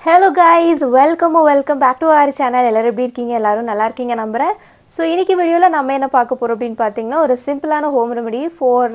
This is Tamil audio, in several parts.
Hello guys welcome welcome back to our channel எல்லோரும் எப்படி இருக்கீங்க? எல்லாரும் நல்லா இருக்கீங்க நம்புகிறேன் ஸோ இன்றைக்கி வீடியோவில் நம்ம என்ன பார்க்க போகிறோம் அப்படின்னு பார்த்தீங்கன்னா ஒரு சிம்பிளான home remedy for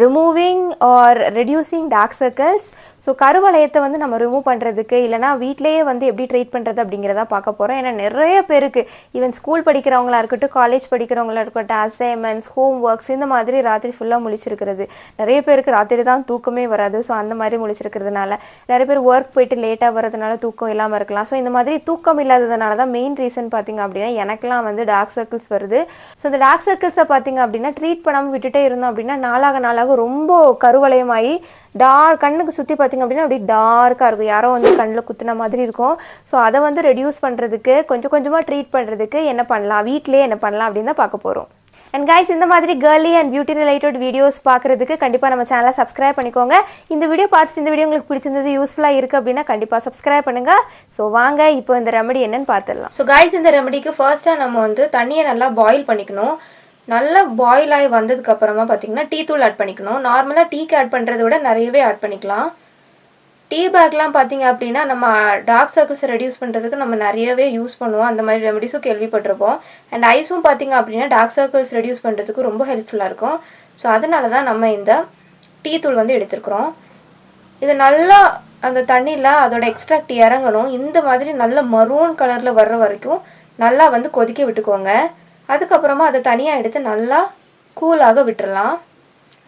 removing or reducing dark circles so கருவளையத்தை வந்து நம்ம ரிமூவ் பண்ணுறதுக்கு இல்லைனா வீட்டிலேயே வந்து எப்படி ட்ரீட் பண்ணுறது அப்படிங்கிறத பார்க்க போகிறோம் ஏன்னா நிறைய பேருக்கு ஈவன் ஸ்கூல் படிக்கிறவங்களா இருக்கட்டும் காலேஜ் படிக்கிறவங்களா இருக்கட்டும் அசைன்மெண்ட்ஸ் ஹோம் ஒர்க்ஸ் இந்த மாதிரி ராத்திரி ஃபுல்லாக முழிச்சிருக்கிறது. நிறைய பேருக்கு ராத்திரி தான் தூக்கமே வராது. ஸோ அந்த மாதிரி முழிச்சிருக்கிறதுனால நிறைய பேர் ஒர்க் போயிட்டு லேட்டாக வரதுனால தூக்கம் இல்லாமல் இருக்கலாம். ஸோ இந்த மாதிரி தூக்கம் இல்லாததுனால தான் மெயின் ரீசன் பார்த்திங்க அப்படின்னா எனக்கெலாம் வந்து டார்க் சர்க்கிள்ஸ் வருது. ஸோ இந்த டார்க் சர்க்கிள்ஸை பார்த்தீங்க அப்படின்னா ட்ரீட் பண்ணாமல் விட்டுட்டே இருந்தோம் அப்படின்னா நாளாக நாளாக ரொம்ப கருவளையமாகி டார்க் கண்ணுக்கு சுற்றி பார்த்தீங்க அப்படின்னா அப்படியே டார்க்காக இருக்கும். யாரோ வந்து கண்ணில் குத்துன மாதிரி இருக்கும். ஸோ அதை வந்து ரெடியூஸ் பண்ணுறதுக்கு கொஞ்சம் கொஞ்சமாக ட்ரீட் பண்ணுறதுக்கு என்ன பண்ணலாம்? வீட்டிலேயே என்ன பண்ணலாம் அப்படின்னு தான் பார்க்க போகிறோம் அண்ட் கைஸ் இந்த மாதிரி girly and beauty related videos பார்க்குறதுக்கு கண்டிப்பாக நம்ம சேனலை சப்ஸ்கிரைப் பண்ணிக்கோங்க. இந்த வீடியோ பார்த்துட்டு இந்த வீடியோ உங்களுக்கு பிடிச்சிருந்தது யூஸ்ஃபுல்லாக இருக்குது அப்படின்னா கண்டிப்பாக சப்ஸ்கிரைப் பண்ணுங்கள் ஸோ வாங்க இப்போ இந்த ரெமடி என்னன்னு பார்த்துடலாம். ஸோ கைஸ் இந்த ரெமடிக்கு ஃபர்ஸ்ட்டாக நம்ம வந்து தண்ணியை நல்லா பாயில் பண்ணிக்கணும். நல்லா பாயில் ஆகி வந்ததுக்கப்புறமா பார்த்தீங்கன்னா டீ தூள் ஆட் பண்ணிக்கணும். நார்மலாக டீக்கு ஆட் பண்ணுறத விட நிறையவே ஆட் பண்ணிக்கலாம். டீ பேக்லாம் பார்த்தீங்க அப்படின்னா நம்ம டார்க் சர்க்கிள்ஸை ரெடியூஸ் பண்ணுறதுக்கு நம்ம நிறையவே யூஸ் பண்ணுவோம். அந்த மாதிரி ரெமடிஸும் கேள்விப்பட்டிருப்போம். அண்ட் ஐஸும் பார்த்தீங்க அப்படின்னா டார்க் சர்க்கிள்ஸ் ரெடியூஸ் பண்ணுறதுக்கு ரொம்ப ஹெல்ப்ஃபுல்லாக இருக்கும். ஸோ அதனால தான் நம்ம இந்த டீ தூள் வந்து எடுத்துருக்குறோம். இது நல்லா அந்த தண்ணியில் அதோட எக்ஸ்ட்ராக்ட் இறங்கணும். இந்த மாதிரி நல்ல மரூன் கலரில் வர்ற வரைக்கும் நல்லா வந்து கொதிக்க விட்டுக்கோங்க. அதுக்கப்புறமா அதை தனியாக எடுத்து நல்லா கூலாக விட்டுறலாம்.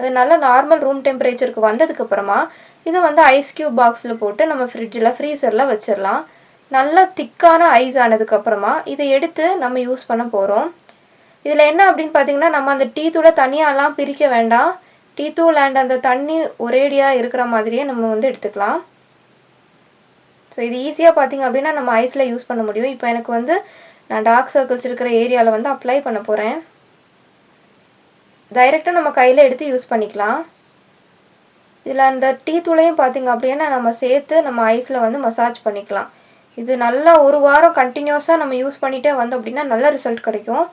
அது நல்லா நார்மல் ரூம் டெம்பரேச்சருக்கு வந்ததுக்கப்புறமா இதை வந்து ஐஸ் க்யூப் பாக்ஸில் போட்டு நம்ம ஃப்ரிட்ஜில் ஃப்ரீசரில் வச்சிடலாம் நல்லா திக்கான ஐஸ் ஆனதுக்கப்புறமா இதை எடுத்து நம்ம யூஸ் பண்ண போகிறோம் இதில் என்ன அப்படின்னு பார்த்தீங்கன்னா நம்ம அந்த டீ தூளை தனியாலாம் பிரிக்க வேண்டாம். டீ தூள் அண்ட் அந்த தண்ணி ஒரேடியாக இருக்கிற மாதிரியே நம்ம வந்து எடுத்துக்கலாம். ஸோ இது ஈஸியாக பார்த்தீங்க அப்படின்னா நம்ம ஐஸில் யூஸ் பண்ண முடியும். இப்போ எனக்கு வந்து நான் டார்க் சர்க்கிள்ஸ் இருக்கிற ஏரியாவில் வந்து அப்ளை பண்ண போகிறேன் டைரெக்டாக நம்ம கையில் எடுத்து யூஸ் பண்ணிக்கலாம். இதில் அந்த டீ தூளையும் பார்த்தீங்க அப்படின்னா நம்ம சேர்த்து நம்ம ஐஸில் வந்து மசாஜ் பண்ணிக்கலாம். இது நல்லா ஒரு வாரம் கண்டினியூஸாக நம்ம யூஸ் பண்ணிகிட்டே வந்தோம் அப்படின்னா நல்ல ரிசல்ட் கிடைக்கும்.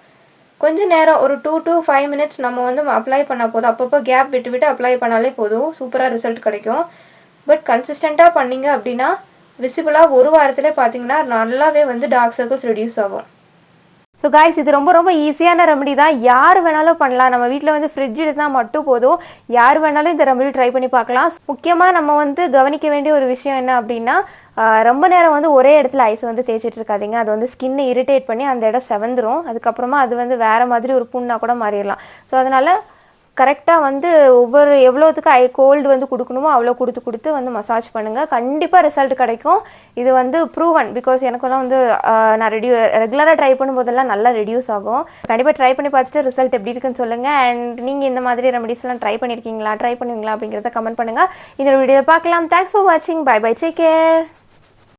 கொஞ்ச நேரம் ஒரு டூ டு ஃபைவ் மினிட்ஸ் நம்ம வந்து அப்ளை பண்ணால் போதும். அப்பப்போ கேப் விட்டு விட்டு அப்ளை பண்ணாலே போதும். சூப்பராக ரிசல்ட் கிடைக்கும். பட் கன்சிஸ்டண்ட்டாக பண்ணிங்க அப்படின்னா விசிபிளாக ஒரு வாரத்திலே பார்த்தீங்கன்னா நல்லாவே வந்து டார்க் சர்க்கிள்ஸ் ரெடியூஸ் ஆகும். ஸோ காய்ஸ் இது ரொம்ப ரொம்ப ஈஸியான ரெமடி தான். யார் வேணாலும் பண்ணலாம். நம்ம வீட்டில் வந்து ஃப்ரிட்ஜ் இருந்தால் மட்டும் போதும். யார் வேணாலும் இந்த ரெமடி ட்ரை பண்ணி பார்க்கலாம். முக்கியமாக நம்ம வந்து கவனிக்க வேண்டிய ஒரு விஷயம் என்ன அப்படின்னா ரொம்ப நேரம் வந்து ஒரே இடத்துல ஐஸ் வந்து தேய்ச்சிட்டு இருக்காதிங்க. அது வந்து ஸ்கின்னை இரிட்டேட் பண்ணி அந்த இடம் செவந்துரும். அதுக்கப்புறமா அது வந்து வேறு மாதிரி ஒரு புண்ணாக கூட மாறிடலாம். ஸோ அதனால் கரெக்டாக வந்து ஒவ்வொரு எவ்வளோத்துக்கு ஐ கோல்டு வந்து கொடுக்கணுமோ அவ்வளோ கொடுத்து கொடுத்து வந்து மசாஜ் பண்ணுங்கள் கண்டிப்பாக ரிசல்ட் கிடைக்கும். இது வந்து ப்ரூவன் பிகாஸ் எனக்கெல்லாம் வந்து நான் ரெடியூ ரெகுலராக ட்ரை பண்ணும்போதெல்லாம் நல்லா ரெடியூஸ் ஆகும். கண்டிப்பாக ட்ரை பண்ணி பார்த்துட்டு ரிசல்ட் எப்படி இருக்குன்னு சொல்லுங்கள் அண்ட் நீங்கள் இந்த மாதிரி ரெமடிஸ்லாம் ட்ரை பண்ணியிருக்கீங்களா ட்ரை பண்ணுவீங்களா அப்படிங்கிறத கமெண்ட் பண்ணுங்கள் இந்த வீடியோ பார்க்கலாம். தேங்க்ஸ் ஃபார் வாட்சிங் பை பை டேக் கேர்